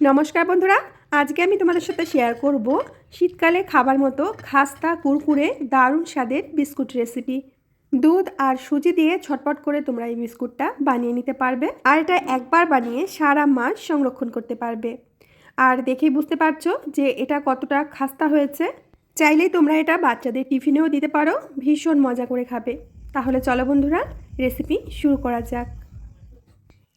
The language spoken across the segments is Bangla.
নমস্কার বন্ধুরা, আজকে আমি তোমাদের সাথে শেয়ার করব শীতকালে খাবার মতো খাস্তা, কুরকুরে, দারুণ স্বাদের বিস্কুট রেসিপি দুধ আর সুজি দিয়ে ছটপট করে তোমরা এই বিস্কুটটা বানিয়ে নিতে পারবে আর এটা একবার বানিয়ে সারা মাস সংরক্ষণ করতে পারবে। আর দেখেই বুঝতে পারছ যে এটা কতটা খাস্তা হয়েছে। চাইলেই তোমরা এটা বাচ্চাদের টিফিনেও দিতে পারো, ভীষণ মজা করে খাবে। তাহলে চলো বন্ধুরা রেসিপি শুরু করা যাক।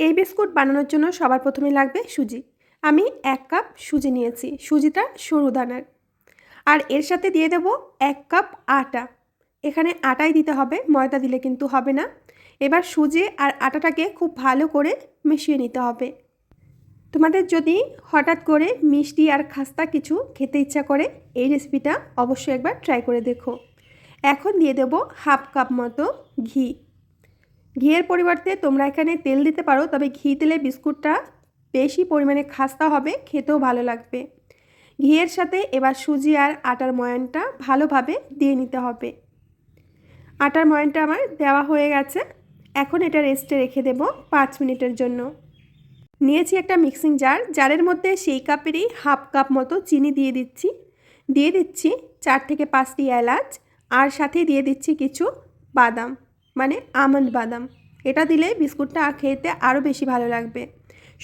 এই বিস্কুট বানানোর জন্য সবার প্রথমে লাগবে সুজি। আমি এক কাপ সুজি নিয়েছি, সুজিটা সরু দানার আর এর সাথে দিয়ে দেব এক কাপ আটা। এখানে আটাই দিতে হবে, ময়দা দিলে কিন্তু হবে না। এবার সুজি আর আটাটাকে খুব ভালো করে মিশিয়ে নিতে হবে। তোমাদের যদি হঠাৎ করে মিষ্টি আর খাস্তা কিছু খেতে ইচ্ছা করে, এই রেসিপিটা অবশ্যই একবার ট্রাই করে দেখো। এখন দিয়ে দেব হাফ কাপ মতো ঘি। ঘিয়ের পরিবর্তে তোমরা এখানে তেল দিতে পারো, তবে ঘি, তেলে বিস্কুটটা বেশি পরিমাণে খাস্তা হবে, খেতেও ভালো লাগবে। ঘিয়ের সাথে এবার সুজি আর আটার ময়ানটা ভালোভাবে দিয়ে নিতে হবে। আটার ময়ানটা আমার দেওয়া হয়ে গেছে। এখন এটা রেস্টে রেখে দেব পাঁচ মিনিটের জন্য। নিয়েছি একটা মিক্সিং জার। জারের মধ্যে সেই কাপেরই হাফ কাপ মতো চিনি দিয়ে দিচ্ছি। দিয়ে দিচ্ছি চার থেকে পাঁচটি এলাচ আর সাথে দিয়ে দিচ্ছি কিছু বাদাম মানে আমন্ড বাদাম। এটা দিলে বিস্কুটটা খেতে আরও বেশি ভালো লাগবে।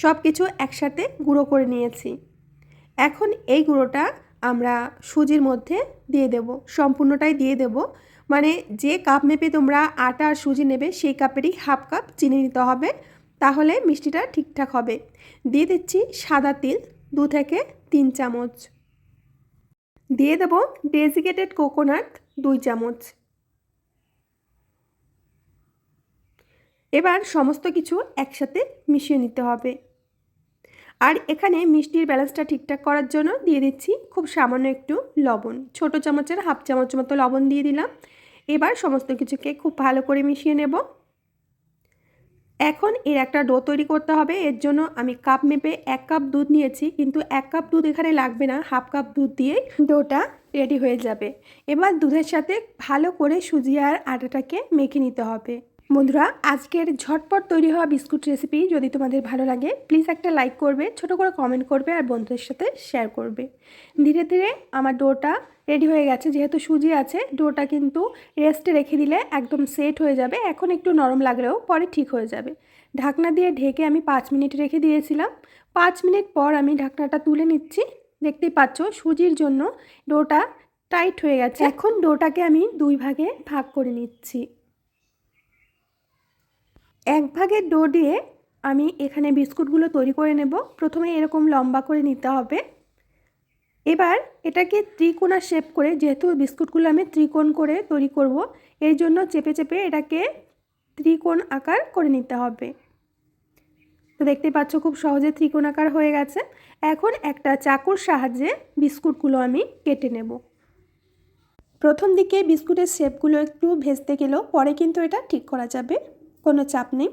সব কিছু একসাথে গুঁড়ো করে নিয়েছি। এখন এই গুঁড়োটা আমরা সুজির মধ্যে দিয়ে দেব, সম্পূর্ণটাই দিয়ে দেব। মানে যে কাপ মেপে তোমরা আটা আর সুজি নেবে, সেই কাপেরই হাফ কাপ চিনি নিতে হবে, তাহলে মিষ্টিটা ঠিকঠাক হবে। দিয়ে দিচ্ছি সাদা তিল, দু থেকে তিন চামচ। দিয়ে দেব ডেজিকেটেড কোকোনাট, দুই চামচ। এবার সমস্ত কিছু একসাথে মিশিয়ে নিতে হবে। আর এখানে মিষ্টির ব্যালেন্সটা ঠিকঠাক করার জন্য দিয়ে দিচ্ছি খুব সামান্য একটু লবণ। ছোট চামচের হাফ চামচ মতো লবণ দিয়ে দিলাম। এবার সমস্ত কিছুকে খুব ভালো করে মিশিয়ে নেব। এখন এর একটা ডো তৈরি করতে হবে। এর জন্য আমি কাপ মেপে এক কাপ দুধ নিয়েছি, কিন্তু এক কাপ দুধ এখানে লাগবে না। হাফ কাপ দুধ দিয়ে ডোটা রেডি হয়ে যাবে। এবার দুধের সাথে ভালো করে সুজি আর আটাটাকে মেখে নিতে হবে। বন্ধুরা, আজকের ঝটপট তৈরি হওয়া বিস্কুট রেসিপি যদি তোমাদের ভালো লাগে প্লিজ একটা লাইক করবে, ছোট করে কমেন্ট করবে আর বন্ধুদের সাথে শেয়ার করবে। ধীরে ধীরে আমার ডোটা রেডি হয়ে গেছে, যেহেতু সুজি আছে, ডোটা কিন্তু রেস্টে রেখে দিলে একদম সেট হয়ে যাবে। এখন একটু নরম লাগলেও পরে ঠিক হয়ে যাবে। ঢাকনা দিয়ে ঢেকে আমি পাঁচ মিনিট রেখে দিয়েছিলাম। পাঁচ মিনিট পর আমি ঢাকনাটা তুলে নিচ্ছি। দেখতেই পাচ্ছ, সুজির জন্য ডোটা টাইট হয়ে গেছে। এখন ডোটাকে আমি দুই ভাগে ভাগ করে নিচ্ছি। এক ভাগের ডো দিয়ে আমি এখানে বিস্কুটগুলো তৈরি করে নেব। প্রথমে এরকম লম্বা করে নিতে হবে। এবার এটাকে ত্রিকোণা শেপ করে, যেহেতু বিস্কুটগুলো আমি ত্রিকোণ করে তৈরি করব এই জন্য চেপে চেপে এটাকে ত্রিকোণ আকার করে নিতে হবে। তো দেখতে পাচ্ছ খুব সহজে ত্রিকোণ আকার হয়ে গেছে। এখন একটা চাকুর সাহায্যে বিস্কুটগুলো আমি কেটে নেব। প্রথম দিকে বিস্কুটের শেপগুলো একটু ভেজতে গেলেও পরে কিন্তু এটা ঠিক করা যাবে। কোনো চাপ নেই।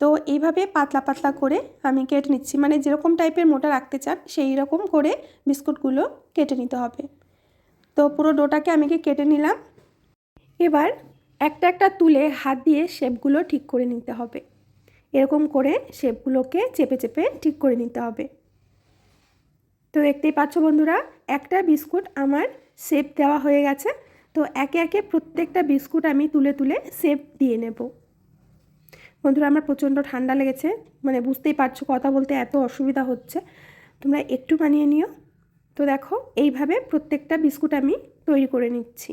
তো এইভাবে পাতলা পাতলা করে আমি কেটে নিচ্ছি। মানে যেরকম টাইপের মোটা রাখতে চান, সেই রকম করে বিস্কুটগুলো কেটে নিতে হবে। তো পুরো ডোটাকে আমি কেটে নিলাম। এবার একটা একটা তুলে হাত দিয়ে শেপগুলো ঠিক করে নিতে হবে। এরকম করে শেপগুলোকে চেপে চেপে ঠিক করে নিতে হবে। তো দেখতেই পাচ্ছ বন্ধুরা, একটা বিস্কুট আমার শেপ দেওয়া হয়ে গেছে। তো একে একে প্রত্যেকটা বিস্কুট আমি তুলে তুলে শেপ দিয়ে নেব। বন্ধুরা, আমার প্রচণ্ড ঠান্ডা লেগেছে। মানে বুঝতেই পারছ, কথা বলতে এত অসুবিধা হচ্ছে। তোমরা একটু বানিয়ে নিও। তো দেখো, এইভাবে প্রত্যেকটা বিস্কুট আমি তৈরি করে নিচ্ছি।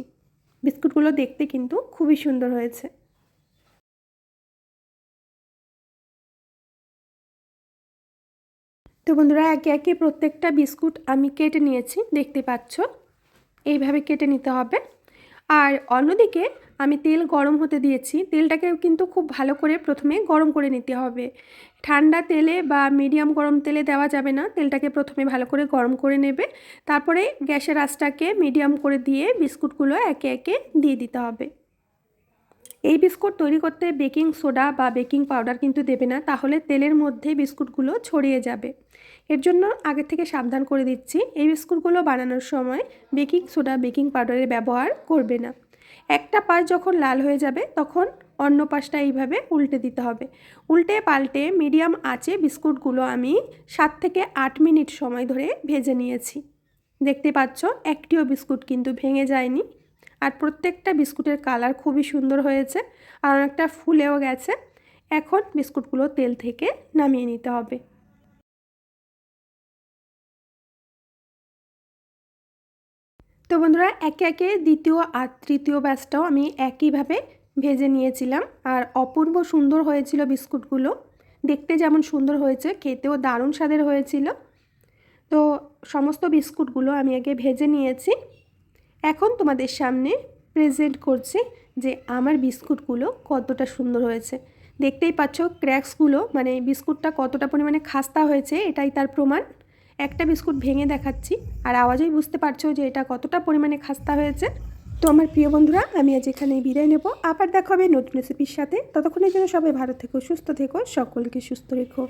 বিস্কুটগুলো দেখতে কিন্তু খুবই সুন্দর হয়েছে। তো বন্ধুরা, একে একে প্রত্যেকটা বিস্কুট আমি কেটে নিয়েছি, দেখতে পাচ্ছ। এইভাবে কেটে নিতে হবে। আর অন্যদিকে আমি তেল গরম হতে দিয়েছি। তেলটাকে কিন্তু খুব ভালো করে প্রথমে গরম করে নিতে হবে। ঠান্ডা তেলে বা মিডিয়াম গরম তেলে দেওয়া যাবে না। তেলটাকে প্রথমে ভালো করে গরম করে নেবে। তারপরে গ্যাসের আঁচটাকে মিডিয়াম করে দিয়ে বিস্কুটগুলো একে একে দিয়ে দিতে হবে। এই বিস্কুট তৈরি করতে বেকিং সোডা বা বেকিং পাউডার কিন্তু দেবে না। তাহলে তেলের মধ্যে বিস্কুটগুলো ছড়িয়ে যাবে। এর জন্য আগে থেকে সাবধান করে দিচ্ছি, এই বিস্কুটগুলো বানানোর সময় বেকিং সোডা, বেকিং পাউডারের ব্যবহার করবে না। একটা পাশ যখন লাল হয়ে যাবে, তখন অন্য পাশটা এইভাবে উল্টে দিতে হবে। উল্টে পাল্টে মিডিয়াম আঁচে বিস্কুটগুলো আমি সাত থেকে আট মিনিট সময় ধরে ভেজে নিয়েছি। দেখতে পাচ্ছ, একটিও বিস্কুট কিন্তু ভেঙে যায়নি। আর প্রত্যেকটা বিস্কুটের কালার খুবই সুন্দর হয়েছে, আর অনেকটা ফুলেও গেছে। এখন বিস্কুটগুলো তেল থেকে নামিয়ে নিতে হবে। তো বন্ধুরা, একে একে দ্বিতীয় আর তৃতীয় ব্যাচটাও আমি একইভাবে ভেজে নিয়েছিলাম। আর অপূর্ব সুন্দর হয়েছিল বিস্কুটগুলো। দেখতে যেমন সুন্দর হয়েছে, খেতেও দারুণ স্বাদের হয়েছিল। তো সমস্ত বিস্কুটগুলো আমি আগে ভেজে নিয়েছি। এখন তোমাদের সামনে প্রেজেন্ট করছি যে আমার বিস্কুটগুলো কতটা সুন্দর হয়েছে। দেখতেই পাচ্ছ ক্র্যাক্সগুলো মানে বিস্কুটটা কতটা পরিমাণে খাস্তা হয়েছে, এটাই তার প্রমাণ। একটা বিস্কুট ভেঙে দেখাচ্ছি। আর আওয়াজেই বুঝতে পারছ যে এটা কতটা পরিমাণে খাস্তা হয়েছে। তো আমার প্রিয় বন্ধুরা, আমি আজ এখানে বিদায় নেব। আবার দেখা হবে নতুন রেসিপির সাথে। ততক্ষণের জন্য সবাই ভালো থেকো, সুস্থ থেকো, সকলকে সুস্থ রেখো।